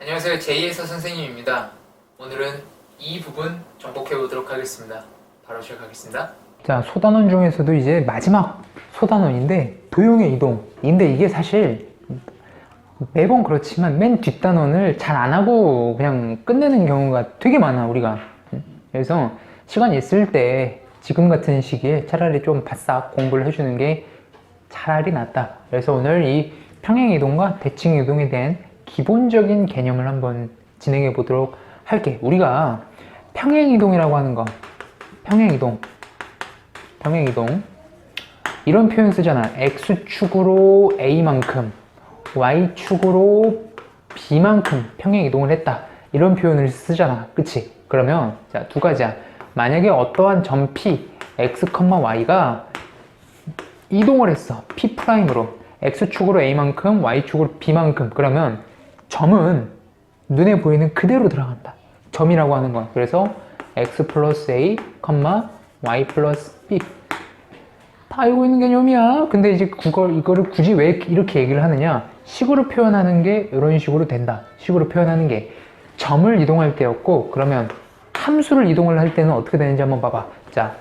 안녕하세요. 제이에서 선생님입니다. 오늘은 이 부분 정복해 보도록 하겠습니다. 바로 시작하겠습니다. 자, 소단원 중에서도 이제 마지막 소단원인데 도용의 이동인데 이게 사실 매번 그렇지만 맨 뒷단원을 잘 안 하고 그냥 끝내는 경우가 되게 많아 우리가 그래서 시간 있을 때 지금 같은 시기에 차라리 좀 바싹 공부를 해주는 게 차라리 낫다 그래서 오늘 이 평행이동과 대칭이동에 대한 기본적인 개념을 한번 진행해 보도록 할게. 우리가 평행이동이라고 하는 거. 평행이동. 평행이동. 이런 표현 쓰잖아. X축으로 a만큼 y축으로 b만큼 평행이동을 했다. 이런 표현을 쓰잖아. 그치? 그러면 자 두 가지야. 만약에 어떠한 점 p x, y가 이동을 했어. P'으로. X축으로 a만큼 y축으로 b만큼. 그러면 점은 눈에 보이는 그대로 들어간다. 점이라고 하는 거야 그래서 x 플러스 a, y 플러스 b. 다 알고 있는 개념이야. 근데 이제 그걸 이거를 굳이 왜 이렇게 얘기를 하느냐? 식으로 표현하는 게 이런 식으로 된다. 식으로 표현하는 게. 점을 이동할 때였고 그러면 함수를 이동을 할 때는 어떻게 되는지 한번 봐봐. 자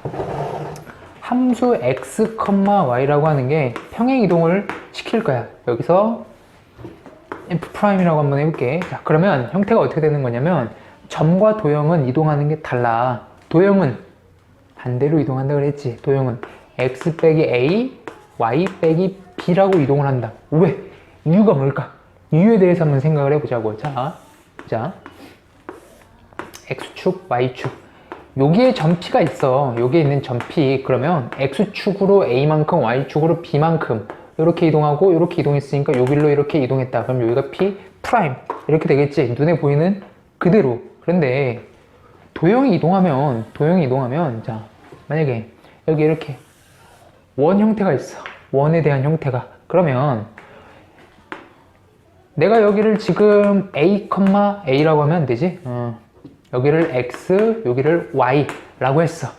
함수 x, y라고 하는 게 평행 이동을 시킬 거야. 여기서 f'이라고 한번 해볼게. 자 그러면 형태가 어떻게 되는 거냐면 점과 도형은 이동하는 게 달라. 도형은 반대로 이동한다 그랬지. 도형은 x 빼기 a, y 빼기 b라고 이동을 한다. 왜? 이유가 뭘까? 이유에 대해서 한번 생각을 해보자고. 자, 자. X축, y축. 여기에 점피가 있어. 여기에 있는 점피. 그러면 x축으로 a만큼 y축으로 b만큼 이렇게 이동하고 이렇게 이동했으니까 여기로 이렇게 이동했다. 그럼 여기가 p 프라임 이렇게 되겠지? 눈에 보이는 그대로. 그런데 도형이 이동하면 도형이 이동하면 자 만약에 여기 이렇게 원 형태가 있어. 원에 대한 형태가. 그러면 내가 여기를 지금 a, a라고 하면 안 되지? 어. 여기를 x 여기를 y라고 했어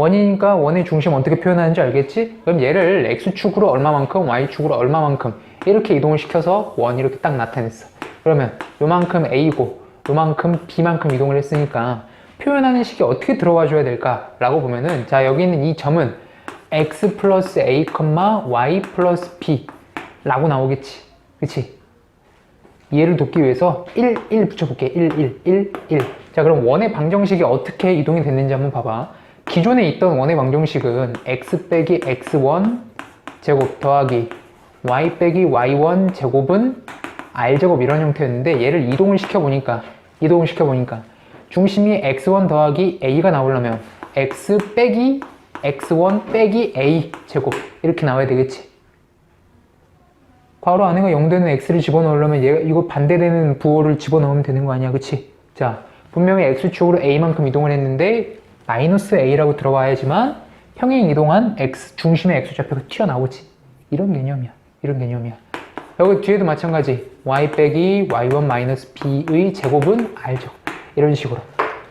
원이니까 원의 중심 어떻게 표현하는지 알겠지? 그럼 얘를 x축으로 얼마만큼 y축으로 얼마만큼 이렇게 이동을 시켜서 원 이렇게 딱 나타냈어 그러면 요만큼 a고 요만큼 b만큼 이동을 했으니까 표현하는 식이 어떻게 들어와 줘야 될까 라고 보면은 자 여기 있는 이 점은 x 플러스 a, y 플러스 b 라고 나오겠지 그치? 이해를 돕기 위해서 1, 1 붙여볼게 1, 1, 1, 1. 자 그럼 원의 방정식이 어떻게 이동이 됐는지 한번 봐봐 기존에 있던 원의 방정식은 x 빼기 x1 제곱 더하기 y 빼기 y1 제곱은 r 제곱 이런 형태였는데 얘를 이동을 시켜보니까 이동을 시켜보니까 중심이 x1 더하기 a가 나오려면 x 빼기 x1 빼기 a 제곱 이렇게 나와야 되겠지 괄호 안에가 0 되는 x를 집어넣으려면 얘가 이거 반대되는 부호를 집어넣으면 되는 거 아니야 그치? 자 분명히 x축으로 a만큼 이동을 했는데 마이너스 a라고 들어와야지만 평행 이동한 x 중심의 x좌표가 튀어나오지. 이런 개념이야. 이런 개념이야. 여기 뒤에도 마찬가지. Y 빼기 y1 마이너스 b의 제곱은 r죠. 이런 식으로.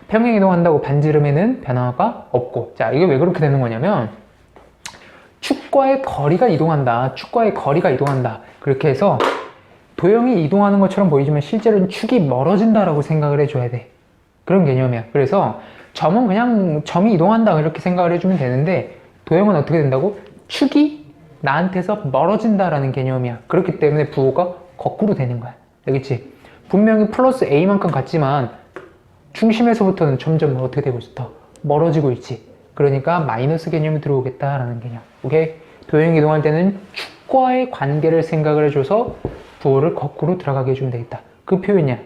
평행 이동한다고 반지름에는 변화가 없고. 자 이게 왜 그렇게 되는 거냐면 축과의 거리가 이동한다. 축과의 거리가 이동한다. 그렇게 해서 도형이 이동하는 것처럼 보이지만 실제로는 축이 멀어진다라고 생각을 해줘야 돼. 그런 개념이야. 그래서 점은 그냥 점이 이동한다 이렇게 생각을 해주면 되는데 도형은 어떻게 된다고? 축이 나한테서 멀어진다라는 개념이야 그렇기 때문에 부호가 거꾸로 되는 거야 알겠지? 분명히 플러스 a만큼 같지만 중심에서부터는 점점 어떻게 되고 있어? 더 멀어지고 있지 그러니까 마이너스 개념이 들어오겠다라는 개념 오케이? 도형 이동할 때는 축과의 관계를 생각을 해줘서 부호를 거꾸로 들어가게 해주면 되겠다 그 표현이야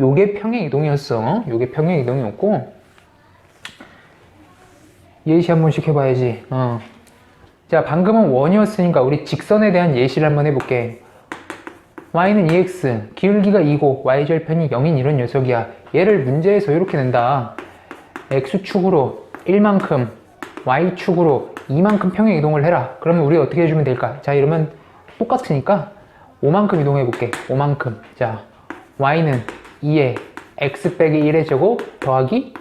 요게 평행 이동이었어 요게 평행 이동이었고 예시 한 번씩 해봐야지. 어. 자 방금은 원이었으니까 우리 직선에 대한 예시를 한번 해볼게. y는 2x 기울기가 2고 y절편이 0인 이런 녀석이야. 얘를 문제에서 이렇게 낸다. x축으로 1만큼 y축으로 2만큼 평행 이동을 해라. 그러면 우리 어떻게 해주면 될까? 자 이러면 똑같으니까 5만큼 이동해 볼게. 5만큼. 자 y는 2에 x 빼기 1의 제곱 더하기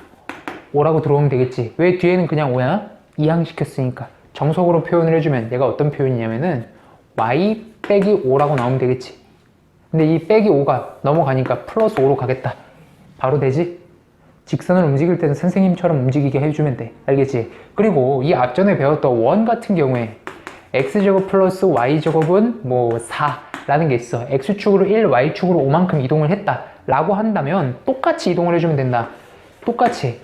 5라고 들어오면 되겠지 왜 뒤에는 그냥 5야? 이항시켰으니까 정석으로 표현을 해주면 얘가 어떤 표현이냐면은 y 빼기 5라고 나오면 되겠지 근데 이 빼기 5가 넘어가니까 플러스 5로 가겠다. 바로 되지? 직선을 움직일 때는 선생님처럼 움직이게 해주면 돼. 알겠지? 그리고 이 앞전에 배웠던 원 같은 경우에 x제곱 플러스 y제곱은 뭐 4라는 게 있어. x축으로 1, y축으로 5만큼 이동을 했다. 라고 한다면 똑같이 이동을 해주면 된다. 똑같이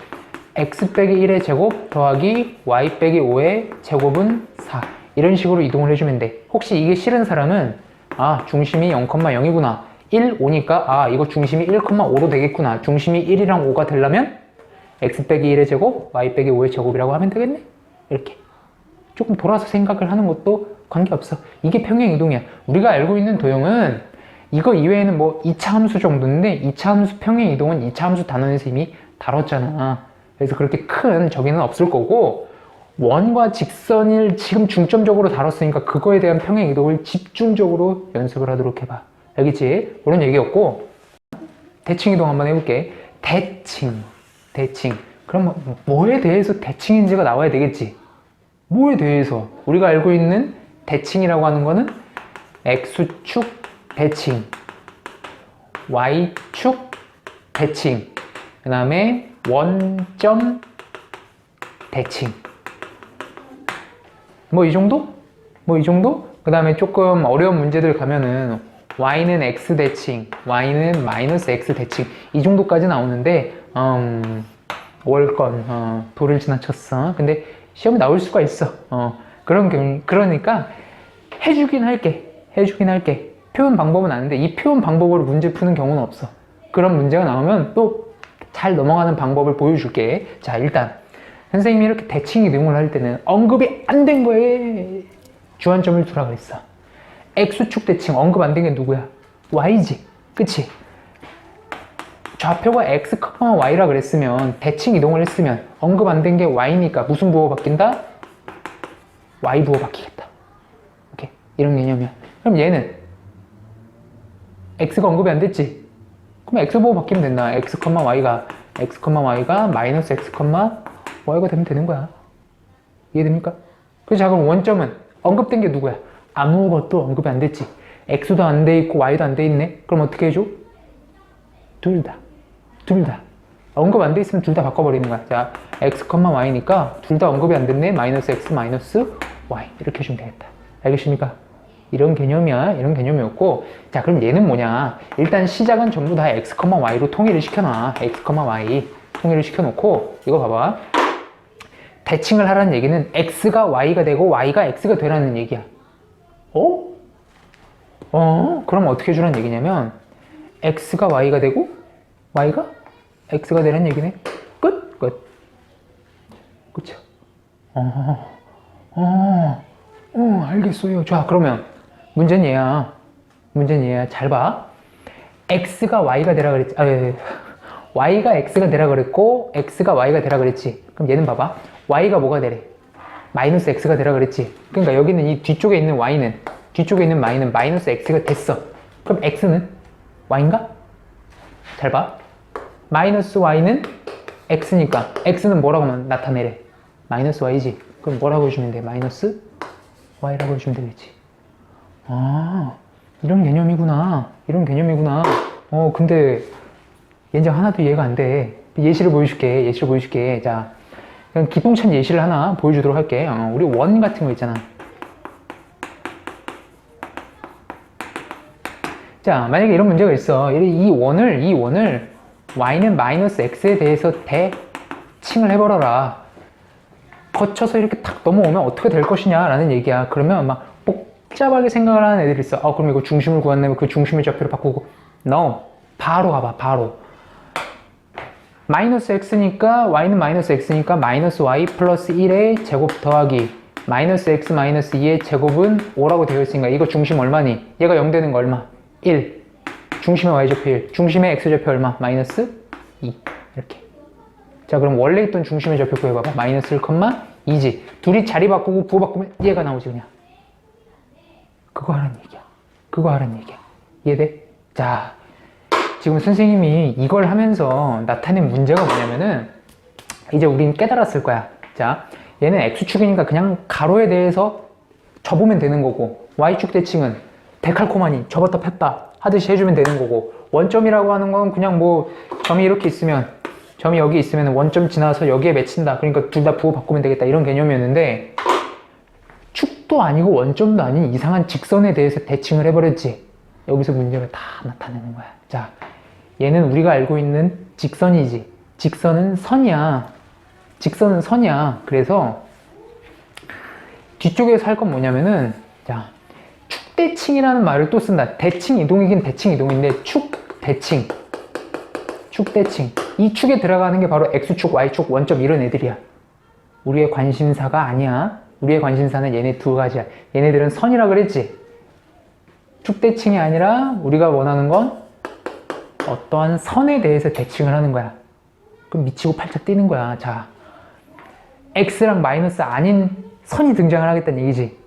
x 빼기 1의 제곱 더하기 y 빼기 5의 제곱은 4. 이런 식으로 이동을 해주면 돼. 혹시 이게 싫은 사람은 아 중심이 0,0이구나. 1, 5니까 아 이거 중심이 1,5로 되겠구나. 중심이 1이랑 5가 되려면 x 빼기 1의 제곱, y 빼기 5의 제곱이라고 하면 되겠네. 이렇게. 조금 돌아서 생각을 하는 것도 관계없어. 이게 평행 이동이야. 우리가 알고 있는 도형은 이거 이외에는 뭐 2차 함수 정도인데 2차 함수 평행 이동은 2차 함수 단원에서 이미 다뤘잖아. 그래서 그렇게 큰 저기는 없을 거고 원과 직선을 지금 중점적으로 다뤘으니까 그거에 대한 평행 이동을 집중적으로 연습을 하도록 해봐. 알겠지? 그런 얘기였고 대칭 이동 한번 해볼게. 대칭, 대칭. 그럼 뭐- 뭐에 대해서 대칭인지가 나와야 되겠지? 뭐에 대해서? 우리가 알고 있는 대칭이라고 하는 거는 x축 대칭, y축 대칭, 그 다음에 원점 대칭. 뭐 이 정도? 뭐 이 정도? 그 다음에 조금 어려운 문제들 가면은 y는 x 대칭, y는 마이너스 x 대칭 이 정도까지 나오는데 음, 월건 어, 도를 지나쳤어. 근데 시험에 나올 수가 있어. 어, 그런 경우 그러니까 해주긴 할게. 해주긴 할게. 표현 방법은 아는데 이 표현 방법으로 문제 푸는 경우는 없어. 그런 문제가 나오면 또 잘 넘어가는 방법을 보여줄게. 자, 일단 선생님이 이렇게 대칭 이동을 할 때는 언급이 안 된 거에 주안점을 두라 그랬어. X축 대칭 언급 안 된 게 누구야? Y지. 그치? 좌표가 X, Y라 그랬으면 대칭 이동을 했으면 언급 안 된 게 Y니까 무슨 부호 바뀐다? Y 부호 바뀌겠다. 오케이. 이런 개념이야. 그럼 얘는 X가 언급이 안 됐지? 그럼 X 부호 바뀌면 된다. X, Y가 X, Y가 마이너스 X, Y가 되면 되는 거야. 이해됩니까? 그래서 자 그럼 원점은 언급된 게 누구야? 아무것도 언급이 안 됐지. X도 안 돼 있고 Y도 안 돼 있네. 그럼 어떻게 해줘? 둘 다. 둘 다. 언급 안 돼 있으면 둘 다 바꿔버리는 거야. 자, X, Y니까 둘 다 언급이 안 됐네. 마이너스 X, 마이너스 Y. 이렇게 해주면 되겠다. 알겠습니까? 이런 개념이야. 이런 개념이었고. 자, 그럼 얘는 뭐냐. 일단 시작은 전부 다 X, Y로 통일을 시켜놔. X, Y. 통일을 시켜놓고, 이거 봐봐. 대칭을 하라는 얘기는 X가 Y가 되고 Y가 X가 되라는 얘기야. 어? 어? 그럼 어떻게 해주라는 얘기냐면 X가 Y가 되고 Y가 X가 되라는 얘기네. 끝? 끝. 그쵸? 어, 어, 어, 알겠어요. 자, 그러면 문제는 얘야. 문제는 얘야. 잘 봐. X가 Y가 되라 그랬지. 아, 예, 예. Y가 X가 되라 그랬고 X가 Y가 되라 그랬지. 그럼 얘는 봐봐. Y가 뭐가 되래? 마이너스 X가 되라 그랬지. 그러니까 여기는 이 뒤쪽에 있는 Y는 뒤쪽에 있는 Y는 마이너스 X가 됐어. 그럼 X는 Y인가? 잘 봐. 마이너스 Y는 X니까 X는 뭐라고 나- 나타내래? 마이너스 Y지. 그럼 뭐라고 해주면 돼? 마이너스 Y라고 해주면 되겠지. 아, 이런 개념이구나. 이런 개념이구나. 어, 근데 얘장 하나도 이해가 안 돼. 예시를 보여줄게. 예시를 보여줄게. 자, 그냥 기똥찬 예시를 하나 보여주도록 할게. 어, 우리 원 같은 거 있잖아. 자, 만약에 이런 문제가 있어. 이 원을, 이 원을 y는 마이너스 x에 대해서 대칭을 해버려라. 거쳐서 이렇게 탁 넘어오면 어떻게 될 것이냐라는 얘기야. 그러면 막 복잡하게 생각을 하는 애들이 있어. 아, 그럼 이거 중심을 구한다면 그 중심의 좌표를 바꾸고. No. 바로 가봐, 바로. 마이너스 x니까 y는 마이너스 x니까 마이너스 y 플러스 1의 제곱 더하기 마이너스 x 마이너스 2의 제곱은 5라고 되어 있으니까 이거 중심 얼마니? 얘가 0 되는 거 얼마? 1 중심의 y좌표 1 중심의 x좌표 얼마? 마이너스 2 이렇게 자 그럼 원래 있던 중심의 좌표 구해봐봐 마이너스 1, 2지 둘이 자리 바꾸고 부호 바꾸면 얘가 나오지 그냥 그거 하라는 얘기야 그거 하라는 얘기야 이해돼? 자 지금 선생님이 이걸 하면서 나타낸 문제가 뭐냐면은 이제 우린 깨달았을 거야. 자, 얘는 x축이니까 그냥 가로에 대해서 접으면 되는 거고 y축 대칭은 데칼코마니 접었다 폈다 하듯이 해주면 되는 거고 원점이라고 하는 건 그냥 뭐 점이 이렇게 있으면 점이 여기 있으면 원점 지나서 여기에 맺힌다 그러니까 둘 다 부호 바꾸면 되겠다 이런 개념이었는데 축도 아니고 원점도 아닌 이상한 직선에 대해서 대칭을 해버렸지. 여기서 문제가 다 나타나는 거야. 자 얘는 우리가 알고 있는 직선이지. 직선은 선이야. 직선은 선이야. 그래서 뒤쪽에서 할 건 뭐냐면은 자 축대칭이라는 말을 또 쓴다. 대칭 이동이긴 대칭 이동인데 축 대칭. 축 대칭. 이 축에 들어가는 게 바로 x축 y축 원점 이런 애들이야. 우리의 관심사가 아니야. 우리의 관심사는 얘네 두 가지야. 얘네들은 선이라 그랬지. 축 대칭이 아니라 우리가 원하는 건 어떠한 선에 대해서 대칭을 하는 거야. 그럼 미치고 팔짝 뛰는 거야. 자, x랑 마이너스 아닌 선이 등장을 하겠다는 얘기지.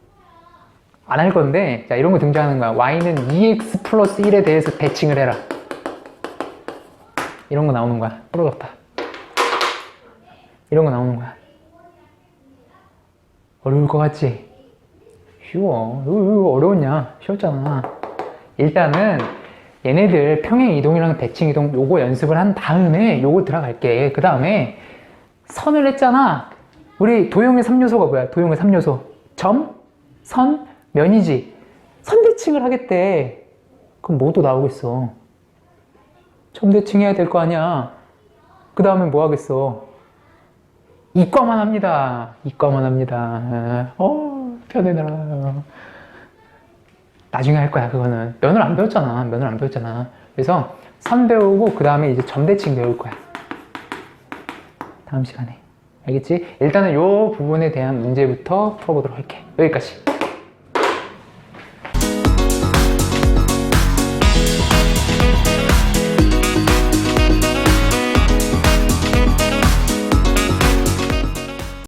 안 할 건데, 자, 이런 거 등장하는 거야. y는 2x 플러스 1에 대해서 대칭을 해라. 이런 거 나오는 거야. 부러졌다. 이런 거 나오는 거야. 어려울 것 같지? 쉬워. 이거, 어려웠냐? 쉬웠잖아. 일단은 얘네들 평행 이동이랑 대칭 이동 요거 연습을 한 다음에 요거 들어갈게. 그 다음에 선을 했잖아. 우리 도형의 3요소가 뭐야? 도형의 3요소. 점, 선, 면이지. 선대칭을 하겠대. 그럼 뭐도 나오겠어? 점대칭 해야 될 거 아니야. 그 다음에 뭐 하겠어? 이과만 합니다. 이과만 합니다. 어, 편해라. 나중에 할 거야, 그거는. 면을 안 배웠잖아. 면을 안 배웠잖아. 그래서 선 배우고, 그 다음에 이제 점대칭 배울 거야. 다음 시간에. 알겠지? 일단은 요 부분에 대한 문제부터 풀어보도록 할게. 여기까지.